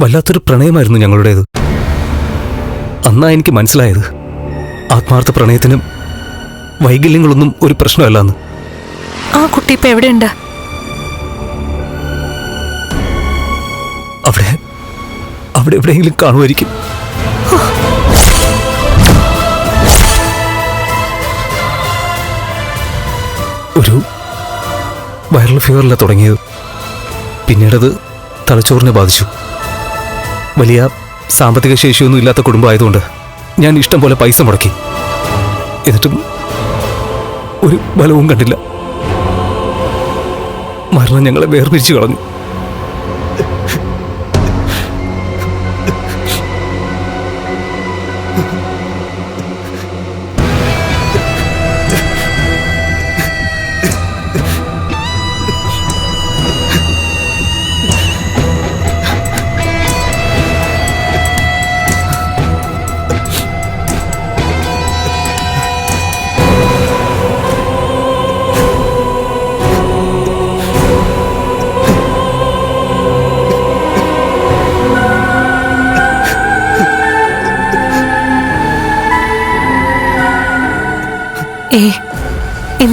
വല്ലാത്തൊരു പ്രണയമായിരുന്നു ഞങ്ങളുടേത്. അന്നാ എനിക്ക് മനസ്സിലായത് ആത്മാർത്ഥ പ്രണയത്തിനും വൈകല്യങ്ങളൊന്നും ഒരു പ്രശ്നമല്ലെന്ന്. ആ കുട്ടി ഇപ്പൊ എവിടെയുണ്ട്? അവിടെ അവിടെ എവിടെയെങ്കിലും കാണുമായിരിക്കും. ഒരു വൈറൽ ഫീവറിലാണ് തുടങ്ങിയത്. പിന്നീടത് തലച്ചോറിനെ ബാധിച്ചു. വലിയ സാമ്പത്തിക ശേഷിയൊന്നും ഇല്ലാത്ത കുടുംബമായതുകൊണ്ട് ഞാൻ ഇഷ്ടം പോലെ പൈസ മുടക്കി. എന്നിട്ടും ഒരു ബലവും കണ്ടില്ല. മരണം ഞങ്ങളെ വേർപിരിച്ചു കളഞ്ഞു.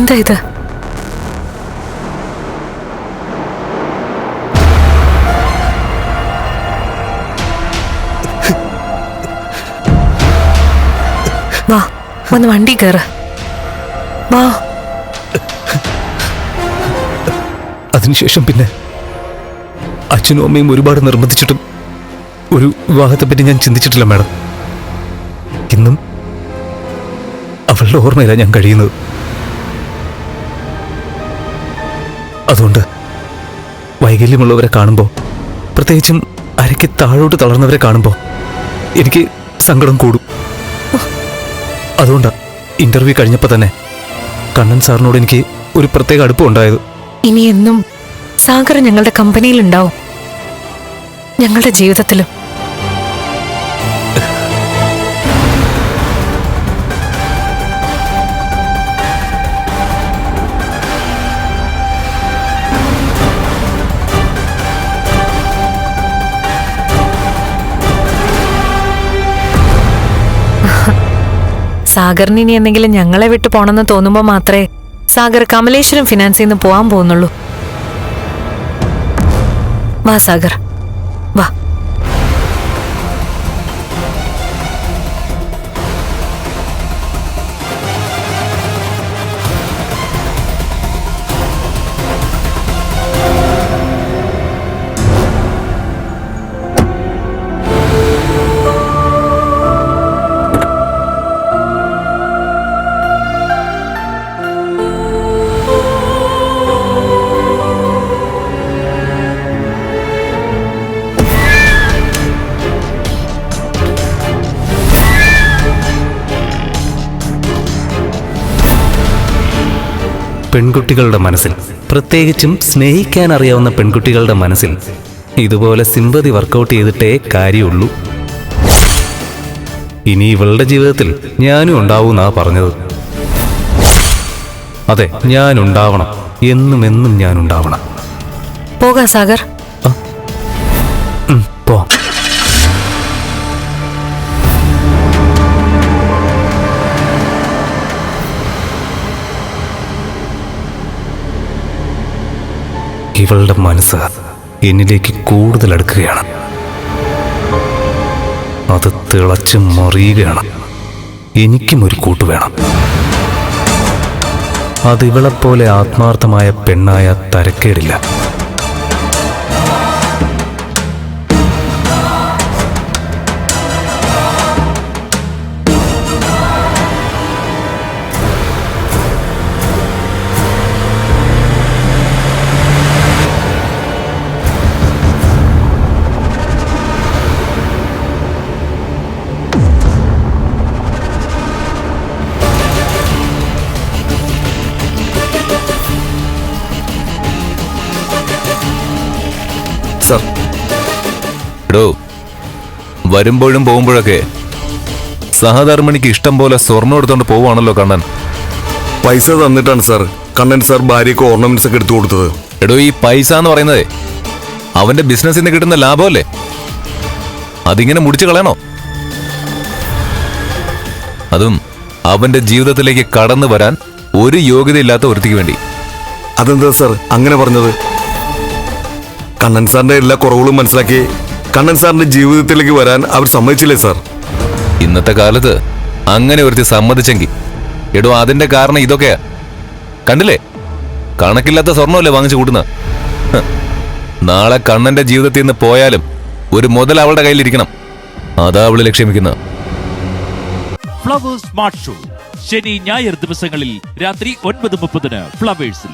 എന്താ ഇത്? വാ വന്ന് വണ്ടി കയറ് വാ. അതിനുശേഷം പിന്നെ അച്ഛനും അമ്മയും ഒരുപാട് നിർബന്ധിച്ചിട്ടും ഒരു വിവാഹത്തെപ്പറ്റി ഞാൻ ചിന്തിച്ചിട്ടില്ല മാഡം. ഇന്നും അവളുടെ ഓർമ്മയില്ല ഞാൻ കഴിയുന്നത്. അതുകൊണ്ട് വൈകല്യമുള്ളവരെ കാണുമ്പോൾ പ്രത്യേകിച്ചും അരയ്ക്ക് താഴോട്ട് തളർന്നവരെ കാണുമ്പോൾ എനിക്ക് സങ്കടം കൂടും. അതുകൊണ്ടാണ് ഇന്റർവ്യൂ കഴിഞ്ഞപ്പോൾ തന്നെ കണ്ണൻ സാറിനോട് എനിക്ക് ഒരു പ്രത്യേക അടുപ്പം ഉണ്ടായത്. ഇനി എന്നും സാഗർ ഞങ്ങളുടെ കമ്പനിയിലുണ്ടാവും ഞങ്ങളുടെ ജീവിതത്തിലും. സാഗറിന് ഇനി എന്തെങ്കിലും ഞങ്ങളെ വിട്ടു പോണെന്ന് തോന്നുമ്പോൾ മാത്രമേ സാഗർ കമലേശ്വരം ഫിനാൻസിൽ നിന്ന് പോവാൻ പോകുന്നുള്ളൂ. വാ സാഗർ. വാ. പെൺകുട്ടികളുടെ മനസ്സിൽ. പ്രത്യേകിച്ചും സ്നേഹിക്കാൻ അറിയാവുന്ന പെൺകുട്ടികളുടെ മനസ്സിൽ. ഇതുപോലെ സിമ്പതി വർക്കൗട്ട് ചെയ്തിട്ടേ കാര്യമുള്ളൂ. ഇനി ഇവളുടെ ജീവിതത്തിൽ ഞാനും ഉണ്ടാവൂന്നാ പറഞ്ഞത്. അതെ ഞാൻ ഉണ്ടാവണം എന്നും എന്നും ഞാൻ ഉണ്ടാവണം പോകാം സാഗർ. പോ ഇവളുടെ മനസ്സ് എന്നിലേക്ക് കൂടുതൽ അടുക്കുകയാണ്. അത് തിളച്ച് മറിയുകയാണ്. എനിക്കും ഒരു കൂട്ട് വേണം. അതിവളെപ്പോലെ ആത്മാർത്ഥമായ പെണ്ണായ തരക്കേടില്ല. സർ. എടോ വരുമ്പോഴും പോകുമ്പോഴൊക്കെ സഹധർമ്മിണിക്ക് ഇഷ്ടം പോലെ സ്വർണം എടുത്തോണ്ട് പോവാണല്ലോ കണ്ണൻ. പൈസ തന്നിട്ടാണ് സാർ. കണ്ണൻ സാർ ഭാര്യക്ക് ഓർണമെന്റ്സ് ഒക്കെ എടുത്തു കൊടുത്തത്. എടോ ഈ പൈസ എന്ന് പറയുന്നത് അവന്റെ ബിസിനസ്സിന് കിട്ടുന്ന ലാഭമല്ലേ? അതിങ്ങനെ മുടിച്ചു കളയണോ? അതും അവന്റെ ജീവിതത്തിലേക്ക് കടന്നു വരാൻ ഒരു യോഗ്യതയില്ലാത്ത ഒരുത്തിക്ക് വേണ്ടി. അതെന്താ സാർ? അങ്ങനെ പറഞ്ഞത്? കണ്ണൻ സാറിന്റെ എല്ലാ കുറവുകളും മനസ്സിലാക്കി കണ്ണൻ സാറിന്റെ ജീവിതത്തിലേക്ക് വരാൻ അവർ സമ്മതിച്ചില്ലേ സാർ? ഇന്നത്തെ കാലത്ത് അങ്ങനെ ഒരുത്തി സമ്മതിച്ചെങ്കിൽ എടോ അതിന്റെ കാരണം ഇതൊക്കെയാ. കണ്ടില്ലേ? കണക്കില്ലാത്ത സ്വർണമല്ലേ വാങ്ങിച്ചു കൂട്ടുന്ന നാളെ കണ്ണന്റെ ജീവിതത്തിൽ നിന്ന് പോയാലും ഒരു മുതൽ അവളുടെ കയ്യിലിരിക്കണം. അതാ അവൾ ലക്ഷ്യമിക്കുന്നത്. Flowers smart show. ശനി ഞായർ ദിവസങ്ങളിൽ രാത്രി ഒൻപത് മുപ്പതിന് ഫ്ലവേഴ്സിൽ.